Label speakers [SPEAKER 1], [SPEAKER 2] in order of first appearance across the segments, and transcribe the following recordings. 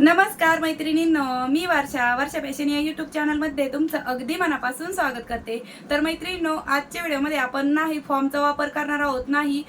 [SPEAKER 1] नमस्कार मैत्रिणींनो मी वर्षा. वर्षा फॅशन या युट्यूब चॅनलमध्ये तुमचं अगदी मनापासून स्वागत करते. तर मैत्रिणींनो आजच्या व्हिडिओमध्ये आपण नाही फॉर्मचा वापर करणार आहोत नाही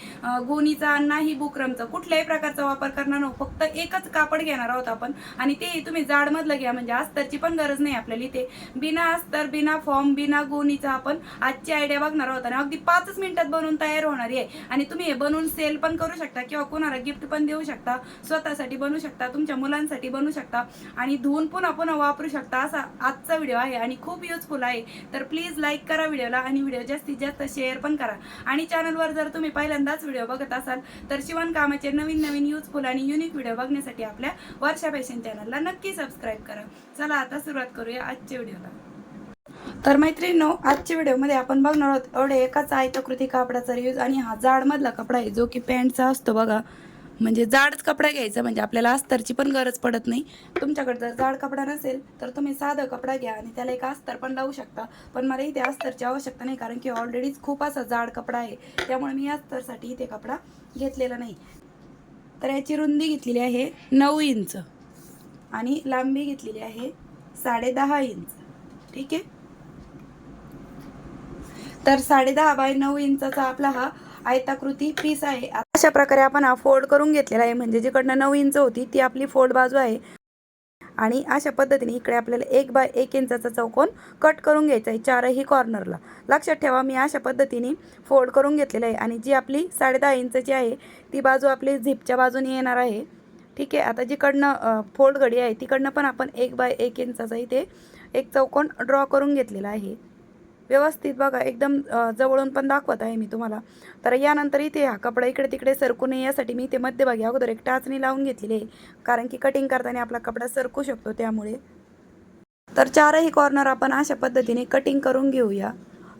[SPEAKER 1] गोणीचा नाही बुकरमचा कुठल्याही प्रकारचा वापर करणार आहोत. फक्त एकच कापड घेणार आहोत आपण. आणि ते तुम्ही जाडमधलं घ्या म्हणजे अस्तरची पण गरज नाही आपल्याला इथे. बिना अस्तर बिना फॉर्म बिना गोणीचा आपण आजची आयडिया बघणार आहोत. आणि अगदी पाचच मिनिटात बनवून तयार होणारी आहे. आणि तुम्ही हे बनवून सेल पण करू शकता किंवा कोणाला गिफ्ट पण देऊ शकता. स्वतःसाठी बनवू शकता तुमच्या मुलांसाठी बनवू शकता आणि धुवून पुन्हा पुन्हा वापरू शकता. असा आजचा व्हिडिओ आहे आणि खूप युजफुल आहे. तर प्लीज लाईक करा व्हिडिओला आणि व्हिडिओ जास्तीत जास्त शेअर पण करा. आणि चॅनलवर जर तुम्ही पहिल्यांदाच व्हिडिओ बघत असाल तर शिवणकामाचे नवीन नवीन युजफुल आणि युनिक व्हिडिओ बघण्यासाठी आपल्या वर्षा फॅशन चॅनलला नक्की सबस्क्राईब करा. चला आता सुरुवात करूया आजच्या व्हिडिओला. तर मैत्रिणींनो आजच्या व्हिडिओमध्ये आपण बघणार आहोत एवढे एकाच आयताकृती कापडाचा रियूज आणि हा जाडमधला कपडा आहे जो की पॅन्टचा असतो बघा. म्हणजे जाडच कपडा घ्यायचा म्हणजे आपल्याला अस्तरची पण गरज पडत नाही. तुमच्याकडे जर जाड कपडा नसेल तर तुम्ही साधं कपडा घ्या आणि त्याला एक अस्तर पण लावू शकता. पण मला इथे अस्तरची आवश्यकता नाही कारण की ऑलरेडीच खूप असा जाड कपडा आहे. त्यामुळे मी अस्तरसाठी इथे कपडा घेतलेला नाही. तर याची रुंदी घेतलेली आहे नऊ इंच आणि लांबी घेतलेली आहे साडे दहा इंच. ठीक आहे? तर साडे दहा बाय नऊ इंचाचा आपला हा आयताकृती पीस आहे. अशा प्रकारे आपण हा फोल्ड करून घेतलेला आहे. म्हणजे जिकडनं नऊ इंच होती ती आपली फोल्ड बाजू आहे. आणि अशा पद्धतीने इकडे आपल्याला एक बाय एक इंचाचा चौकोन कट करून घ्यायचा आहे चारही कॉर्नरला. लक्षात ठेवा मी अशा पद्धतीने फोल्ड करून घेतलेलं आहे. आणि जी आपली साडेदहा इंचची आहे ती बाजू आपली झिपच्या बाजूने येणार आहे. ठीक आहे आता जिकडनं फोल्ड घडी आहे तिकडनं पण आपण एक बाय एक इंचाचा इथे एक चौकोन ड्रॉ करून घेतलेला आहे. व्यवस्थित बघा एकदम जवळून पण दाखवत आहे मी तुम्हाला. तर यानंतर इथे हा कपडा इकडे तिकडे सरकू नये यासाठी मी इथे मध्यभागी अगोदर एक टाचणी लावून घेतलेली आहे. कारण की कटिंग करताना आपला कपडा सरकू शकतो त्यामुळे. तर चारही कॉर्नर आपण अशा पद्धतीने कटिंग करून घेऊया.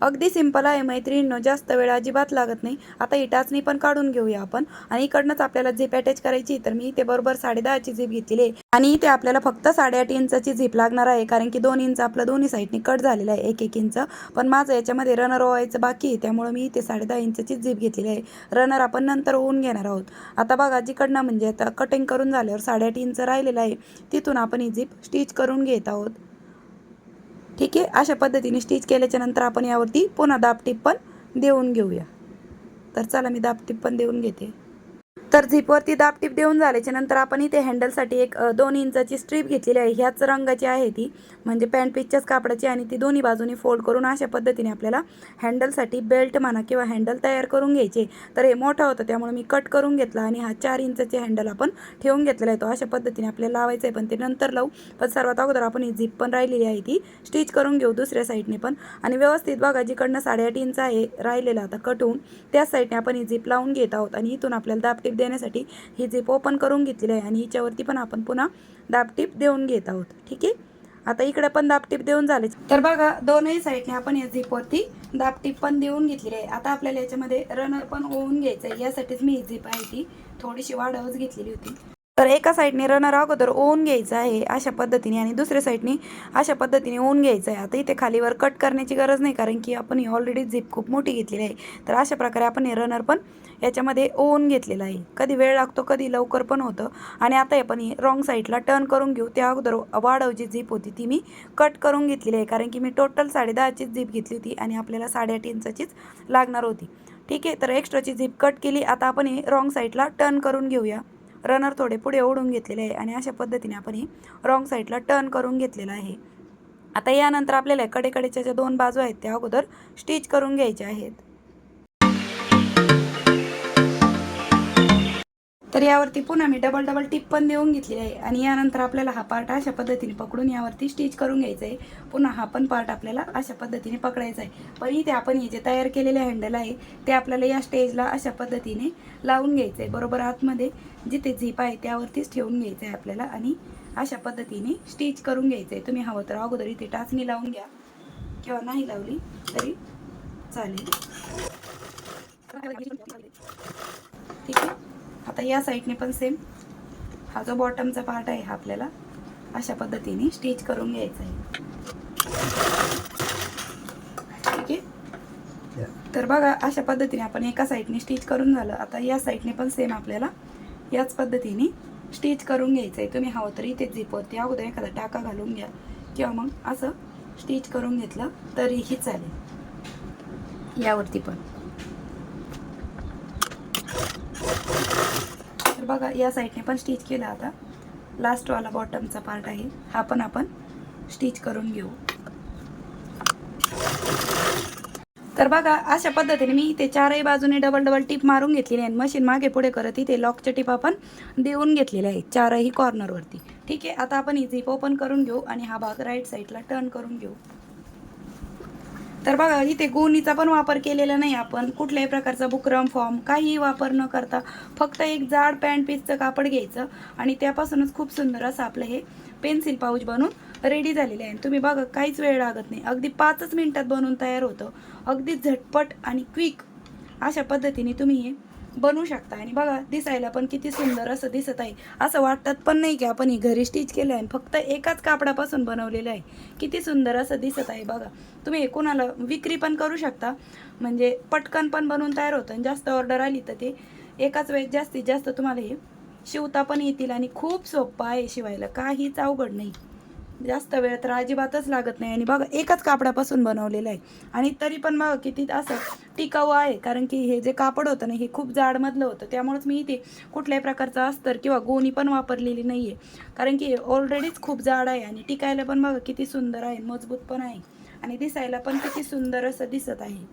[SPEAKER 1] अगदी सिंपल आहे मैत्रिणींनो. जास्त वेळ अजिबात लागत नाही. आता ही टाचणी पण काढून घेऊया आपण. आणि इकडनंच आपल्याला झीप अटॅच करायची तर मी इथे बरोबर साडेदहाची झीप घेतलेली आहे. आणि इथे आपल्याला फक्त साडेआठ इंचाची झीप लागणार आहे कारण की दोन इंच आपलं दोन्ही साईडने कट झालेलं आहे एक एक इंच. पण माझं याच्यामध्ये रनर ओवायचं बाकी आहे त्यामुळे मी इथे साडेदहा इंचाची झीप घेतलेली आहे. रनर आपण नंतर होऊन घेणार आहोत. आता बघा जिकडनं म्हणजे आता कटिंग करून झाल्यावर साडेआठ इंच राहिलेलं आहे तिथून आपण ही झीप स्टिच करून घेत आहोत. ठीक आहे? अशा पद्धतीने स्टिच केल्याच्यानंतर आपण यावरती पुन्हा दाबटीप पण देऊन घेऊया. तर चला मी दाबटीप पण देऊन घेते. तर झिपवरती दाबटीप देऊन झाल्याच्यानंतर आपण इथे हँडलसाठी एक दोन इंचाची स्ट्रीप घेतलेली आहे. ह्याच रंगाची आहे ती. म्हणजे पॅन्ट पिचच्याच कापडाची आणि ती दोन्ही बाजूनी फोल्ड करून अशा पद्धतीने आपल्याला हँडलसाठी बेल्ट म्हणा किंवा हँडल तयार करून घ्यायचे. तर हे मोठं होतं त्यामुळे मी कट करून घेतला आणि हा चार इंचाचे हँडल आपण ठेवून घेतलेला आहे. तो अशा पद्धतीने आपल्याला लावायचं आहे पण ते नंतर लावू. पण सर्वात अगोदर आपण ही झिप पण राहिलेली आहे ती स्टिच करून घेऊ दुसऱ्या साईडने पण. आणि व्यवस्थित बघा जिकडनं साडेआठ इंच आहे राहिलेला आता कट होऊन त्या साईडने आपण ही झिप लावून घेत आहोत. आणि इथून आपल्याला दाबटीप देण्यासाठी ही झिप ओपन करून घेतलेली आहे आणि हिच्यावरती पण आपण पुन्हा दाबटीप देऊन घेत आहोत. ठीक आहे? आता इकडे पण दाबटीप देऊन झाले. तर बघा दोनही साईडने आपण या झिपवरती दाबटीप पण देऊन घेतलेली आहे. आता आपल्याला याच्यामध्ये रनर पण होऊन घ्यायचं आहे यासाठीच मी ही झिप आहे ती. थोडीशी वाढवच घेतलेली होती. तर एका साईडने रनर अगोदर ओवून घ्यायचं आहे अशा पद्धतीने आणि दुसऱ्या साईडने अशा पद्धतीने ओवून घ्यायचं आहे. आता इथे खालीवर कट करण्याची गरज नाही कारण की आपण ही ऑलरेडी झीप खूप मोठी घेतलेली आहे. तर अशा प्रकारे आपण हे रनर पण याच्यामध्ये ओवून घेतलेलं आहे. कधी वेळ लागतो कधी लवकर पण होतं. आणि आता आपण पण रॉंग साईडला टर्न करून घेऊ. त्या अगोदर वाढव जी झीप होती ती मी कट करून घेतलेली आहे. कारण की मी टोटल साडेदहाचीच झीप घेतली होती आणि आपल्याला साडेआठ इंचाचीच लागणार होती. ठीक आहे तर एक्स्ट्राची झीप कट केली. आता आपण हे रॉंग साईडला टर्न करून घेऊया. रनर थोडे पुढे ओढून घेतलेले आहे आणि अशा पद्धतीने आपण ही रॉंग साईडला टर्न करून घेतलेलं आहे. आता यानंतर आपल्याला कडेकडेच्या ज्या दोन बाजू आहेत त्या अगोदर स्टिच करून घ्यायच्या आहेत. तर यावरती पुन्हा मी डबल डबल टिप पण देऊन घेतलेली आहे. आणि यानंतर आपल्याला हा पार्ट अशा पद्धतीने पकडून यावरती स्टिच करून घ्यायचं आहे पुन्हा हा पण पार्ट आपल्याला अशा पद्धतीने पकडायचा आहे पण इथे आपण हे जे तयार केलेले हँडल आहे ते आपल्याला या स्टेजला अशा पद्धतीने लावून घ्यायचं आहे बरोबर आतमध्ये जिथे झीप आहे त्यावरतीच ठेवून घ्यायचं आहे आपल्याला आणि अशा पद्धतीने स्टिच करून घ्यायचं आहे तुम्ही हवं तर अगोदर इथे टाचणी लावून घ्या. किंवा नाही लावली तरी चालेल. ठीक आहे? आता या साईडने पण सेम हा जो बॉटमचा पार्ट आहे हा आपल्याला अशा पद्धतीने स्टिच करून घ्यायचा आहे. ठीक आहे? तर बघा अशा पद्धतीने आपण एका साईडने स्टिच करून झालं. आता या साईडने पण सेम आपल्याला याच पद्धतीने स्टिच करून घ्यायचं आहे. तुम्ही हवं तर इथेच झिपवरती अगोदर एखादा टाका घालून घ्या. किंवा मग असं स्टिच करून घेतलं तरीही चालेल. यावरती पण. बघा या साईडने पण स्टिच केला आता. लास्टवाला बॉटमचा पार्ट आहे. हा पण आपण स्टिच करून घेऊ. तर बघा अशा पद्धतीने मी इथे चारही बाजूने डबल डबल टीप मारून घेतलेली आहे मशीन मागे पुढे करत इथे लॉकच्या टीप आपण देऊन घेतलेल्या आहेत चारही कॉर्नरवरती ठीक आहे आता आपण ही झिप ओपन करून घेऊ आणि हा भाग राईट साईडला टर्न करून घेऊ. तर बघा इथे गोणीचा पण वापर केलेला नाही आपण. कुठल्याही प्रकारचा बुकरम फॉर्म काहीही वापर न करता फक्त एक जाड पॅन्ट पीसचं कापड घ्यायचं आणि त्यापासूनच खूप सुंदर असं आपलं हे पेन्सिल पाऊच बनून रेडी झालेले आहे. तुम्ही बघा काहीच वेळ लागत नाही. अगदी पाचच मिनटात बनवून तयार होतं. अगदी झटपट आणि क्विक अशा पद्धतीने तुम्ही हे बनवू शकता. आणि बघा दिसायला पण किती सुंदर असं दिसत आहे. असं वाटत पण नाही की आपण ही घरी स्टिच केलं आहे फक्त एकाच कापडापासून बनवलेलं आहे. किती सुंदर असं दिसत आहे बघा. तुम्ही कोणाला विक्री पण करू शकता. म्हणजे पटकन पण बनवून तयार होतं आणि जास्त ऑर्डर आली तर ते एकाच वेळेस जास्तीत जास्त तुम्हाला हे शिवता पण येतील आणि खूप सोपं आहे शिवायला. काहीच अवघड नाही. जास्त वेळ तर अजिबातच लागत नाही. आणि बघा एकच कापडापासून बनवलेलं आहे. आणि तरी पण बघा किती असं टिकाऊ आहे कारण की हे जे कापड होतं ना हे खूप जाडमधलं होतं. त्यामुळेच मी इथे कुठल्याही प्रकारचं अस्तर किंवा गोणी पण वापरलेली नाही आहे कारण की ऑलरेडीच खूप जाड आहे आणि टिकायला पण बघा किती सुंदर आहे मजबूत पण आहे. आणि दिसायला पण किती सुंदर असं दिसत आहे.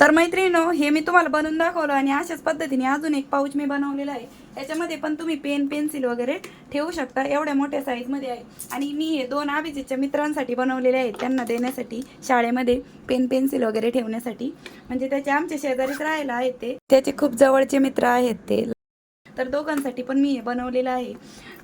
[SPEAKER 1] तर मैत्रिणी हे मी तुम्हाला बनवून दाखवलं आणि अशाच पद्धतीने अजून एक पाऊच मी बनवलेला आहे. याच्यामध्ये पण तुम्ही पेन पेन्सिल वगैरे ठेवू शकता. एवढ्या मोठ्या साईजमध्ये आहे. आणि मी हे दोन अभिजितच्या मित्रांसाठी बनवलेले आहेत. त्यांना देण्यासाठी शाळेमध्ये पेन पेन्सिल वगैरे ठेवण्यासाठी. म्हणजे त्याचे आमच्या शेजारीच राहायला आहेत ते. त्याचे खूप जवळचे मित्र आहेत ते. तर दोघांसाठी पण मी हे बनवलेलं आहे.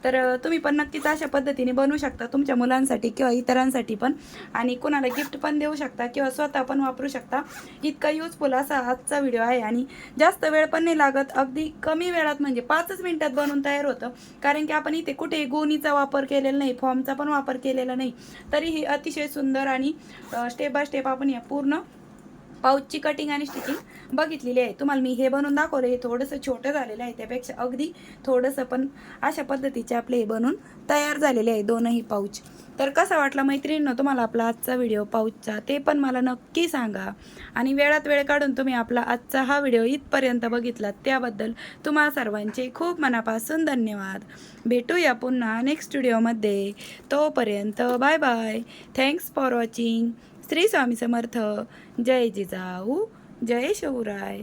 [SPEAKER 1] तर तुम्ही पण नक्कीच अशा पद्धतीने बनवू शकता तुमच्या मुलांसाठी किंवा इतरांसाठी पण. आणि कोणाला गिफ्ट पण देऊ शकता किंवा स्वतः पण वापरू शकता. इतका युजफुल असा आजचा व्हिडिओ आहे आणि जास्त वेळ पण नाही लागत. अगदी कमी वेळात म्हणजे पाचच मिनिटात बनवून तयार होतं. कारण की आपण इथे कुठे गोणीचा वापर केलेला नाही फॉर्मचा पण वापर केलेला नाही. तरीही अतिशय सुंदर आणि स्टेप बाय स्टेप आपण या पूर्ण पाऊचची कटिंग आणि स्टिचिंग बघितलेली आहे. तुम्हाला मी हे बनवून दाखवलं हे थोडंसं छोटं झालेलं आहे. त्यापेक्षा अगदी थोडंसं पण अशा पद्धतीचे आपले हे बनवून तयार झालेले आहे दोनही पाऊच. तर कसा वाटला मैत्रिणीनं तुम्हाला आपला आजचा व्हिडिओ पाऊचचा? ते पण मला नक्की सांगा. आणि वेळात वेळ काढून तुम्ही आपला आजचा हा व्हिडिओ इथपर्यंत बघितलात. त्याबद्दल तुम्हा सर्वांचे खूप मनापासून धन्यवाद. भेटूया पुन्हा नेक्स्ट व्हिडिओमध्ये तोपर्यंत bye bye thanks for watching Shri Swami Samarth. जय जिजाऊ जय शिवराय.